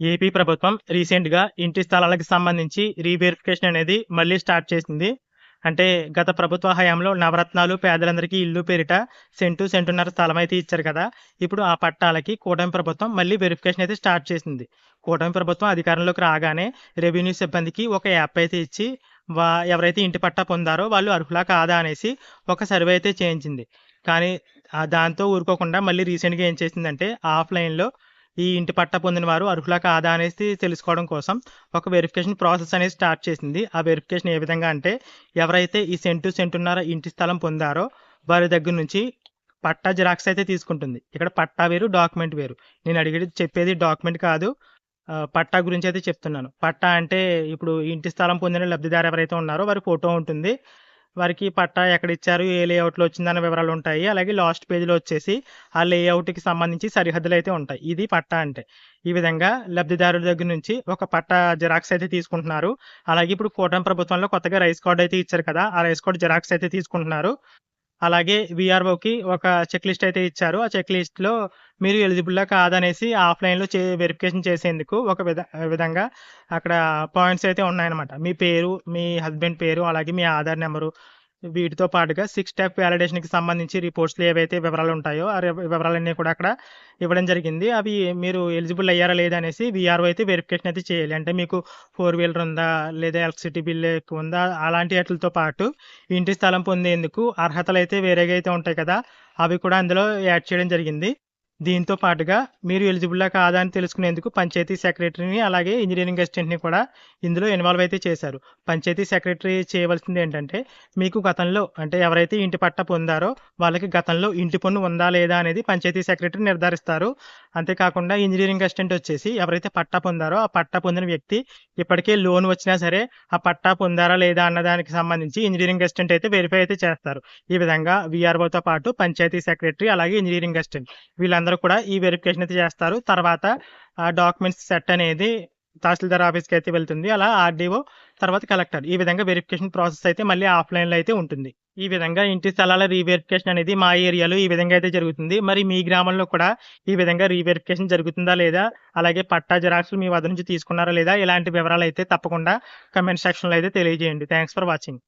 AP ప్రభుత్వం రీసెంట్‌గా ఇంటి స్థలాలకు సంబంధించి రీవెరిఫికేషన్ అనేది మళ్ళీ స్టార్ట్ చేసింది. అంటే గత ప్రభుత్వ హయాంలో నవరత్నాలు పేదలందరికీ ఇల్లు పేరిట సెంటు, సెంటున్నర స్థలం అయితే ఇచ్చారు కదా! ఇప్పుడు ఆ పట్టాలకి కూటమి ప్రభుత్వం మళ్ళీ వెరిఫికేషన్ అయితే స్టార్ట్ చేసింది. కూటమి ప్రభుత్వం అధికారంలోకి రాగానే రెవెన్యూ సిబ్బందికి ఒక యాప్ అయితే ఇచ్చి వా ఎవరైతే ఇంటి పట్టా పొందారో వాళ్ళు అర్హులా కాదా అనేసి ఒక సర్వే అయితే చేయించింది. కానీ దాంతో ఊరుకోకుండా మళ్ళీ రీసెంట్‌గా ఏం చేసిందంటే ఆఫ్‌లైన్‌లో ఈ ఇంటి పట్టా పొందిన వారు అర్హులా కాదా అనేసి తెలుసుకోవడం కోసం ఒక వెరిఫికేషన్ ప్రాసెస్ అనేది స్టార్ట్ చేసింది. ఆ వెరిఫికేషన్ ఏ విధంగా అంటే ఎవరైతే ఈ సెంటు, సెంటున్నర ఇంటి స్థలం పొందారో వారి దగ్గర నుంచి పట్టా జిరాక్స్ అయితే తీసుకుంటుంది. ఇక్కడ పట్టా వేరు, డాక్యుమెంట్ వేరు. నేను అడిగేది చెప్పేది డాక్యుమెంట్ కాదు. పట్టా గురించి అయితే చెప్తున్నాను. పట్టా అంటే ఇప్పుడు ఇంటి స్థలం పొందిన లబ్ధిదారు ఎవరైతే ఉన్నారో వారి ఫోటో ఉంటుంది. వారికి పట్టా ఎక్కడ ఇచ్చారు ఏ లేఅవుట్‌లో వచ్చిందనే వివరాలు ఉంటాయి. అలాగే లాస్ట్ పేజ్‌లో వచ్చేసి ఆ లేఅవుట్‌కి సంబంధించి సరిహద్దులు అయితే ఉంటాయి. ఇది పట్టా అంటే. ఈ విధంగా లబ్ధిదారుల దగ్గర నుంచి ఒక పట్టా జిరాక్స్ అయితే తీసుకుంటున్నారు. అలాగే ఇప్పుడు కూటమి ప్రభుత్వంలో కొత్తగా రైస్ కార్డ్ అయితే ఇచ్చారు కదా! ఆ రైస్ కార్డ్ జిరాక్స్ అయితే తీసుకుంటున్నారు. అలాగే వీఆర్ఓకి ఒక చెక్ లిస్ట్ అయితే ఇచ్చారు. ఆ చెక్ లిస్ట్‌లో మీరు ఎలిజిబుల్లా కాదనేసి అనేసి ఆఫ్‌లైన్‌లో చే వెరిఫికేషన్ చేసేందుకు ఒక విధ విధంగా అక్కడ పాయింట్స్ అయితే ఉన్నాయన్నమాట. మీ పేరు, మీ హస్బెండ్ పేరు, అలాగే మీ ఆధార్ నెంబరు వీటితో పాటుగా సిక్స్ స్టెప్ వ్యాలిడేషన్కి సంబంధించి రిపోర్ట్స్‌లో ఏవైతే వివరాలు ఉంటాయో ఆ వివరాలన్నీ కూడా అక్కడ ఇవ్వడం జరిగింది. అవి మీరు ఎలిజిబుల్ అయ్యారా లేదా అనేసి వీఆర్ఓ అయితే వెరిఫికేషన్ అయితే చేయాలి. అంటే మీకు ఫోర్ వీలర్ ఉందా? లేదా ఎలక్ట్రిసిటీ బిల్ ఎక్కువ ఉందా? అలాంటి వాటితో పాటు ఇంటి స్థలం పొందేందుకు అర్హతలు అయితే వేరేగా అయితే ఉంటాయి కదా! అవి కూడా అందులో యాడ్ చేయడం జరిగింది. దీంతో పాటుగా మీరు ఎలిజిబుల్లా కాదా అని తెలుసుకునేందుకు పంచాయతీ సెక్రటరీని అలాగే ఇంజనీరింగ్ అసిస్టెంట్‌ని కూడా ఇందులో ఇన్వాల్వ్ అయితే చేశారు. పంచాయతీ సెక్రటరీ చేయవలసింది ఏంటంటే మీకు గతంలో అంటే ఎవరైతే ఇంటి పట్టా పొందారో వాళ్ళకి గతంలో ఇంటి పన్ను ఉందా? లేదా? అనేది పంచాయతీ సెక్రటరీ నిర్ధారిస్తారు. అంతేకాకుండా ఇంజనీరింగ్ అసిస్టెంట్ వచ్చేసి ఎవరైతే పట్టా పొందారో ఆ పట్టా పొందిన వ్యక్తి ఇప్పటికే లోన్ వచ్చినా సరే ఆ పట్టా పొందారా? లేదా? అన్న దానికి సంబంధించి ఇంజనీరింగ్ అసిస్టెంట్ అయితే వెరిఫై అయితే చేస్తారు. ఈ విధంగా విఆర్ఓతో పాటు పంచాయతీ సెక్రటరీ అలాగే ఇంజనీరింగ్ అసిస్టెంట్ వీళ్ళందరూ కూడా ఈ వెరిఫికేషన్ అయితే చేస్తారు. తర్వాత ఆ డాక్యుమెంట్స్ సెట్ అనేది తహసీల్దార్ ఆఫీస్‌కి అయితే వెళ్తుంది. అలా ఆర్‌డీఓ తర్వాత కలెక్టర్ ఈ విధంగా వెరిఫికేషన్ ప్రాసెస్ అయితే మళ్ళీ ఆఫ్‌లైన్‌లో అయితే ఉంటుంది. ఈ విధంగా ఇంటి స్థలాల రీవెరిఫికేషన్ అనేది మా ఏరియాలో ఈ విధంగా అయితే జరుగుతుంది. మరి మీ గ్రామంలో కూడా ఈ విధంగా రీవెరిఫికేషన్ జరుగుతుందా? లేదా? అలాగే పట్టా జిరాక్స్‌లు మీ వద్ద నుంచి తీసుకున్నారా? లేదా? ఇలాంటి వివరాలు అయితే తప్పకుండా కమెంట్ సెక్షన్‌లో అయితే తెలియజేయండి. Thanks for watching.